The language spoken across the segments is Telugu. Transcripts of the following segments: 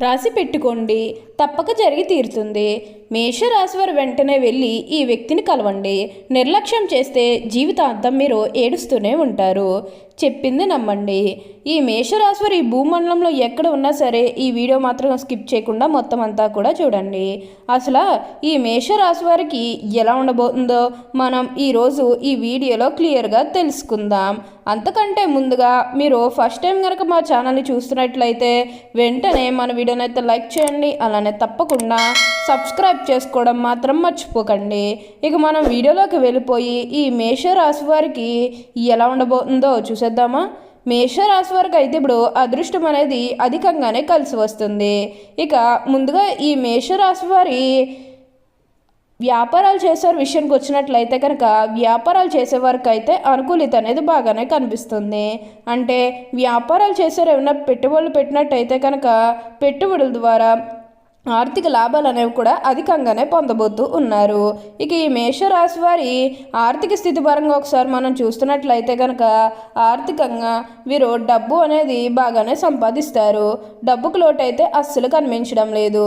రాసి పెట్టుకోండి. తప్పక జరిగి తీరుతుంది. మేషరాశి వారు వెంటనే వెళ్ళి ఈ వ్యక్తిని కలవండి. నిర్లక్ష్యం చేస్తే జీవితాంతం మీరు ఏడుస్తూనే ఉంటారు. చెప్పింది నమ్మండి. ఈ మేషరాశి ఈ భూమండలంలో ఎక్కడ ఉన్నా సరే ఈ వీడియో మాత్రం స్కిప్ చేయకుండా మొత్తం అంతా కూడా చూడండి. అసలు ఈ మేషరాశి వారికి ఎలా ఉండబోతుందో మనం ఈరోజు ఈ వీడియోలో క్లియర్గా తెలుసుకుందాం. అంతకంటే ముందుగా మీరు ఫస్ట్ టైం కనుక మా ఛానల్ని చూస్తున్నట్లయితే వెంటనే మన వీడియోని అయితే లైక్ చేయండి. అలానే తప్పకుండా సబ్స్క్రైబ్ చేసుకోవడం మాత్రం మర్చిపోకండి. ఇక మనం వీడియోలోకి వెళ్ళిపోయి ఈ మేషరాశి వారికి ఎలా ఉండబోతుందో చూసేద్దామా? మేషరాశి వారికి అయితే ఇప్పుడు అదృష్టం అనేది అధికంగానే కలిసి వస్తుంది. ఇక ముందుగా ఈ మేషరాశి వారి వ్యాపారాలు చేసే విషయానికి వచ్చినట్లయితే కనుక వ్యాపారాలు చేసేవారికి అయితే అనుకూలిత అనేది బాగానే కనిపిస్తుంది. అంటే వ్యాపారాలు చేసే ఏమైనా పెట్టుబడులు పెట్టినట్టయితే కనుక పెట్టుబడుల ద్వారా ఆర్థిక లాభాలు అనేవి కూడా అధికంగానే పొందబోతూ ఉన్నారు. ఇక ఈ మేషరాశి వారి ఆర్థిక స్థితి పరంగా ఒకసారి మనం చూస్తున్నట్లయితే కనుక ఆర్థికంగా వీరు డబ్బు అనేది బాగానే సంపాదిస్తారు. డబ్బుకు లోటైతే అస్సలు కనిపించడం లేదు.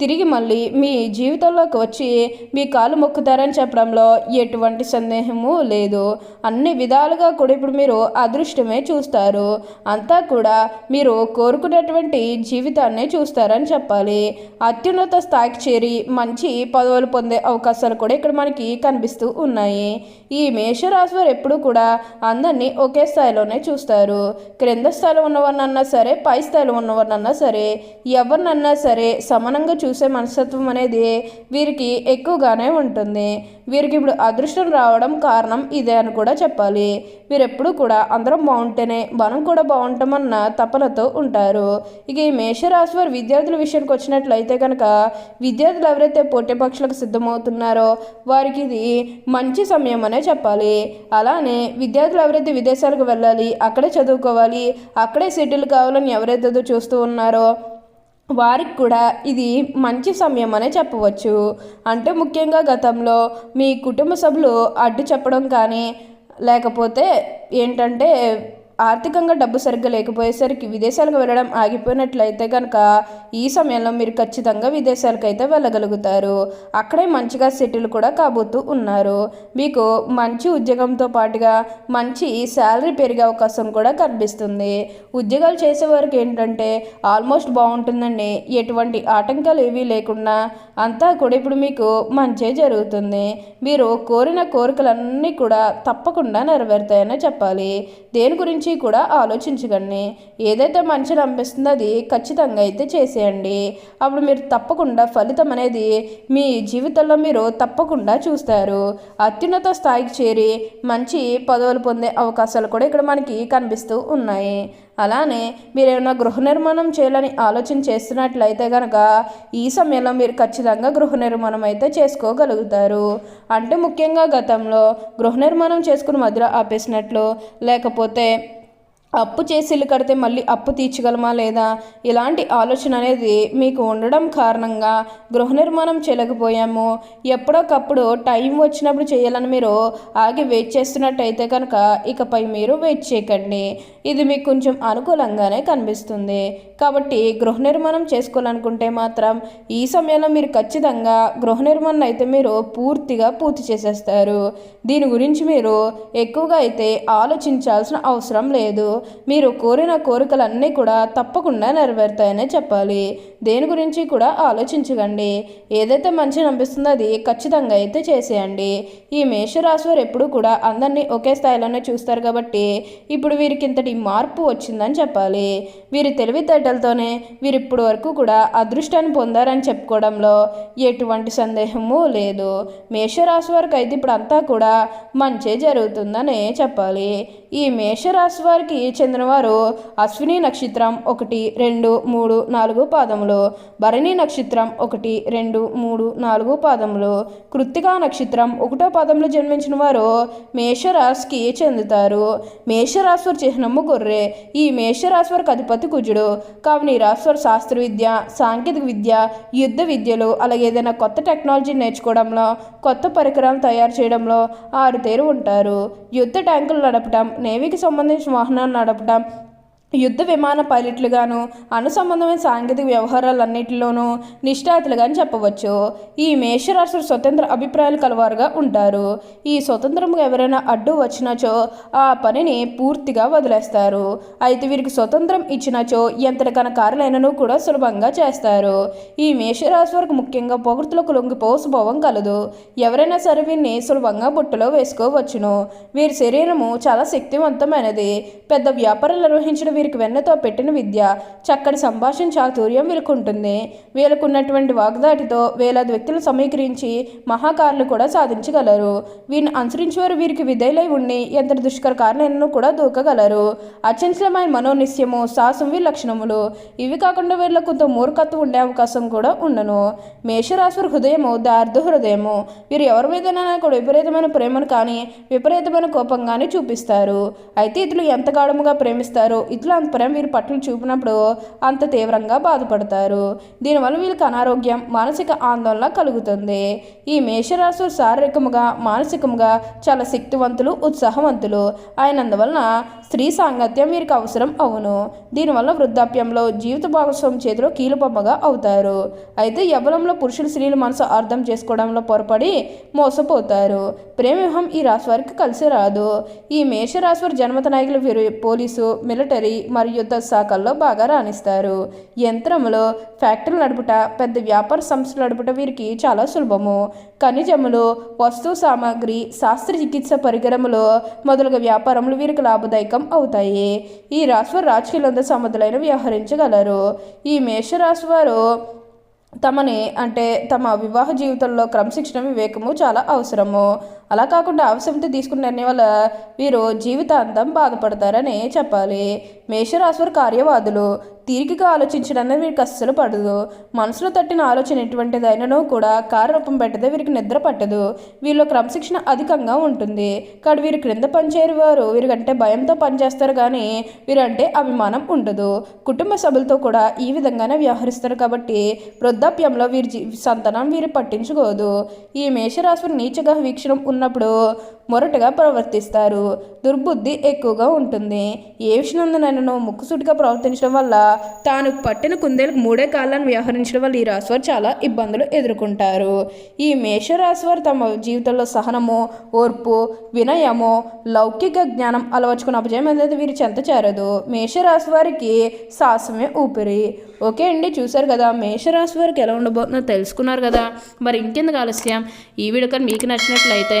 తిరిగి మళ్ళీ మీ జీవితంలోకి వచ్చి మీ కాలు మొక్కుతారని చెప్పడంలో ఎటువంటి సందేహము లేదు. అన్ని విధాలుగా కూడా ఇప్పుడు మీరు అదృష్టమే చూస్తారు. అంతా కూడా మీరు కోరుకున్నటువంటి జీవితాన్ని చూస్తారని చెప్పాలి. అత్యున్నత స్థాయికి చేరి మంచి పదవులు పొందే అవకాశాలు కూడా ఇక్కడ మనకి కనిపిస్తూ ఉన్నాయి. ఈ మేషరాశి వారు ఎప్పుడు కూడా అందరినీ ఒకే స్థాయిలోనే చూస్తారు. క్రింద స్థాయిలో ఉన్నవారినన్నా సరే పై స్థాయిలో ఉన్నవారినన్నా సరే ఎవరినన్నా సరే సమానంగా చూ చూసే మనస్తత్వం అనేది వీరికి ఎక్కువగానే ఉంటుంది. వీరికి ఇప్పుడు అదృష్టం రావడం కారణం ఇదే అని కూడా చెప్పాలి. వీరెప్పుడు కూడా అందరం బాగుంటేనే మనం కూడా బాగుంటామన్న తపనతో ఉంటారు. ఇక ఈ మేషరాశి వారి విద్యార్థుల విషయానికి వచ్చినట్లయితే కనుక విద్యార్థులు ఎవరైతే పోటీ పక్షులకు సిద్ధమవుతున్నారో వారికి ఇది మంచి సమయం అనే చెప్పాలి. అలానే విద్యార్థులు ఎవరైతే విదేశాలకు వెళ్ళాలి అక్కడే చదువుకోవాలి అక్కడే సెటిల్ కావాలని ఎవరైతే చూస్తూ ఉన్నారో వారికి కూడా ఇది మంచి సమయం అనే చెప్పవచ్చు. అంటే ముఖ్యంగా గతంలో మీ కుటుంబ సభ్యులు అడ్డు చెప్పడం కానీ లేకపోతే ఏంటంటే ఆర్థికంగా డబ్బు సరిగ్గా లేకపోయేసరికి విదేశాలకు వెళ్ళడం ఆగిపోయినట్లయితే కనుక ఈ సమయంలో మీరు ఖచ్చితంగా విదేశాలకు అయితే వెళ్ళగలుగుతారు. అక్కడే మంచిగా సెటిల్ కూడా కాబోతూ ఉన్నారు. మీకు మంచి ఉద్యోగంతో పాటుగా మంచి శాలరీ పెరిగే అవకాశం కూడా కనిపిస్తుంది. ఉద్యోగాలు చేసేవారికి ఏంటంటే ఆల్మోస్ట్ బాగుంటుందండి. ఎటువంటి ఆటంకాలు ఏవీ లేకుండా అంతా కూడా ఇప్పుడు మీకు మంచే జరుగుతుంది. మీరు కోరిన కోరికలన్నీ కూడా తప్పకుండా నెరవేరుతాయని చెప్పాలి. దేని గురించి గురించి కూడా ఆలోచించకండి. ఏదైతే మంచిని అనిపిస్తుందో అది ఖచ్చితంగా అయితే చేసేయండి. అప్పుడు మీరు తప్పకుండా ఫలితం అనేది మీ జీవితంలో మీరు తప్పకుండా చూస్తారు. అత్యున్నత స్థాయికి చేరి మంచి పదవులు పొందే అవకాశాలు కూడా ఇక్కడ మనకి కనిపిస్తూ ఉన్నాయి. అలానే మీరు ఏమైనా గృహ నిర్మాణం చేయాలని ఆలోచన చేస్తున్నట్లయితే కనుక ఈ సమయంలో మీరు ఖచ్చితంగా గృహ నిర్మాణం అయితే చేసుకోగలుగుతారు. అంటే ముఖ్యంగా గతంలో గృహ నిర్మాణం చేసుకుని మధ్యలో ఆపేసినట్లు లేకపోతే అప్పు చేసి ఇల్లు కడితే మళ్ళీ అప్పు తీర్చగలమా లేదా? ఇలాంటి ఆలోచన అనేది మీకు ఉండడం కారణంగా గృహ నిర్మాణం చేయలేకపోయాము ఎప్పుడోకప్పుడు టైం వచ్చినప్పుడు చేయాలని మీరు ఆగి వెయిట్ చేస్తున్నట్టయితే కనుక ఇకపై మీరు వెయిట్ చేయకండి. ఇది మీకు కొంచెం అనుకూలంగానే కనిపిస్తుంది. కాబట్టి గృహ నిర్మాణం చేసుకోవాలనుకుంటే మాత్రం ఈ సమయంలో మీరు ఖచ్చితంగా గృహ నిర్మాణం అయితే మీరు పూర్తిగా పూర్తి చేసేస్తారు. దీని గురించి మీరు ఎక్కువగా అయితే ఆలోచించాల్సిన అవసరం లేదు. మీరు కోరిన కోరికలన్నీ కూడా తప్పకుండా నెరవేరుతాయనే చెప్పాలి. దేని గురించి కూడా ఆలోచించకండి. ఏదైతే మంచి అనిపిస్తుందో అది ఖచ్చితంగా అయితే చేసేయండి. ఈ మేషరాశి వారు ఎప్పుడూ కూడా అందరినీ ఒకే స్థాయిలోనే చూస్తారు కాబట్టి ఇప్పుడు వీరికి ఇంతటి మార్పు వచ్చిందని చెప్పాలి. వీరి తెలివితేటలతోనే వీరు ఇప్పటి వరకు కూడా అదృష్టాన్ని పొందారని చెప్పుకోవడంలో ఎటువంటి సందేహము లేదు. మేషరాశి వారికి అయితే ఇప్పుడు అంతా కూడా మంచే జరుగుతుందనే చెప్పాలి. ఈ మేషరాశి వారికి చెందినవారు అశ్విని నక్షత్రం ఒకటి రెండు మూడు నాలుగు పాదములు భరణి నక్షత్రం ఒకటి రెండు మూడు నాలుగు పాదములు కృత్తికా నక్షత్రం ఒకటో పాదంలో జన్మించిన వారు మేషరాశికి చెందుతారు. మేషరాశి వారి చిహ్నము గొర్రె ఈ మేషరాశి వారికి అధిపతి కుజుడు. కావున ఈ రాశి వారు శాస్త్ర విద్య సాంకేతిక విద్య యుద్ధ విద్యలు అలాగే ఏదైనా కొత్త టెక్నాలజీ నేర్చుకోవడంలో కొత్త పరికరాలు తయారు చేయడంలో ఆరు తేరు ఉంటారు. యుద్ధ ట్యాంకులు నడపడం నేవీకి సంబంధించిన వాహనాలు నడపడం యుద్ధ విమాన పైలట్లుగాను అనుసంబంధమైన సాంకేతిక వ్యవహారాలన్నింటిలోనూ నిష్ఠాతులుగాని చెప్పవచ్చు. ఈ మేషరాశులు స్వతంత్ర అభిప్రాయాలు కలవారుగా ఉంటారు. ఈ స్వతంత్రంగా ఎవరైనా అడ్డు వచ్చినచో ఆ పనిని పూర్తిగా వదిలేస్తారు. అయితే వీరికి స్వతంత్రం ఇచ్చినచో ఎంతటికన కార్యాలైనను కూడా సులభంగా చేస్తారు. ఈ మేషరాశి వరకు ముఖ్యంగా పొగడ్తలకు లొంగిపో స్వభావం కలదు. ఎవరైనా సరే వీరిని సులభంగా బుట్టలో వేసుకోవచ్చును. వీరి శరీరము చాలా శక్తివంతమైనది. పెద్ద వ్యాపారాలు నిర్వహించిన వీరికి వెన్నతో పెట్టిన విద్య చక్కటి సంభాషణ చాతుర్యం వీరికి ఉంటుంది వాగ్దాటితో వేలాది వ్యక్తులు సమీకరించి మహాకారులు కూడా సాధించగలరు. వీరిని అనుసరించేవారు వీరికి విధేయులై ఉండి ఎంత దుష్కర కారణాలను కూడా దూకగలరు. అచంచలమైన మనోనిశ్యము సాహసం వీరి లక్షణములు. ఇవి కాకుండా వీళ్ళ కొంత మూర్ఖత్వం ఉండే అవకాశం కూడా ఉండను మేషరాశి హృదయము దార్థ హృదయము. వీరు ఎవరి మీదైనా కూడా విపరీతమైన ప్రేమను కానీ విపరీతమైన కోపం కానీ చూపిస్తారు. అయితే ఇతరులు ఎంత గాఢముగా ప్రేమిస్తారో ఇతరులు అంత ప్రేమ వీరి పట్ల చూపినప్పుడు అంత తీవ్రంగా బాధపడతారు. దీనివల్ల వీళ్ళకి అనారోగ్యం మానసిక ఆందోళన కలుగుతుంది. ఈ మేషరాశులు శారీరకముగా మానసికముగా చాలా శక్తివంతులు ఉత్సాహవంతులు. అయినందువలన స్త్రీ సాంగత్యం వీరికి అవసరం అవును. దీనివల్ల వృద్ధాప్యంలో జీవిత భాగస్వామి చేతిలో కీలుబొమ్మగా అవుతారు. అయితే యవ్వనంలో పురుషులు స్త్రీలు మనసు అర్థం చేసుకోవడంలో పొరపడి మోసపోతారు. ప్రేమ వివాహం ఈ రాశి వారికి కలిసి రాదు. ఈ మేషరాశి వారి జన్మత నాయకులు వీరు పోలీసు మిలిటరీ మరియు యుద్ధ శాఖల్లో బాగా రాణిస్తారు. యంత్రములు ఫ్యాక్టరీలు నడుపుట పెద్ద వ్యాపార సంస్థలు నడుపుట వీరికి చాలా సులభము. ఖనిజములు వస్తు సామాగ్రి శాస్త్ర చికిత్స పరికరములు మొదలగు వ్యాపారములు వీరికి లాభదాయకం అవుతాయి. ఈ రాశి రాజకీయాలంతా సమర్థులైన వ్యవహరించగలరు. ఈ మేషరాశి వారు తమని అంటే తమ వివాహ జీవితంలో క్రమశిక్షణ వివేకము చాలా అవసరము. అలా కాకుండా అవసరంతో తీసుకున్న నిర్ణయం వల్ల వీరు జీవితాంతం బాధపడతారని చెప్పాలి. మేషరాశివారి కార్యవాదులు తీరికగా ఆలోచించడానికి వీరికి అస్సలు పడదు. మనసులో తట్టిన ఆలోచన ఎటువంటిదైనను కూడా కార్యరూపం పెట్టదే వీరికి నిద్ర పట్టదు. వీళ్ళు క్రమశిక్షణ అధికంగా ఉంటుంది. కాదు వీరు క్రింద పనిచేయరు వారు వీరికంటే భయంతో పనిచేస్తారు కానీ వీరంటే అభిమానం ఉండదు. కుటుంబ సభ్యులతో కూడా ఈ విధంగానే వ్యవహరిస్తారు కాబట్టి వృద్ధాప్యంలో వీరి జీ సంతానం వీరు పట్టించుకోదు. ఈ మేషరాశి నీచగా వీక్షణం ఉన్నప్పుడు మొరటుగా ప్రవర్తిస్తారు. దుర్బుద్ధి ఎక్కువగా ఉంటుంది. ఏ విషయనందునైనా ముక్కుసూటిగా ప్రవర్తించడం వల్ల తాను పట్టిన కుందేలకు మూడే కాళ్ళను వ్యవహరించడం వల్ల ఈ రాశివారు చాలా ఇబ్బందులు ఎదుర్కొంటారు. ఈ మేషరాశివారు తమ జీవితంలో సహనము ఓర్పు వినయము లౌకిక జ్ఞానం అలవర్చుకున్న అపజయం అనేది వీరు చెంత చేరదు. మేషరాశి వారికి సాహసమే ఊపిరి. ఓకే అండి చూశారు కదా మేషరాశి వారికి ఎలా ఉండబోతుందో తెలుసుకున్నారు కదా. మరి ఇంకెందుకు ఆలస్యం? ఈ వీడియో కానీ మీకు నచ్చినట్లయితే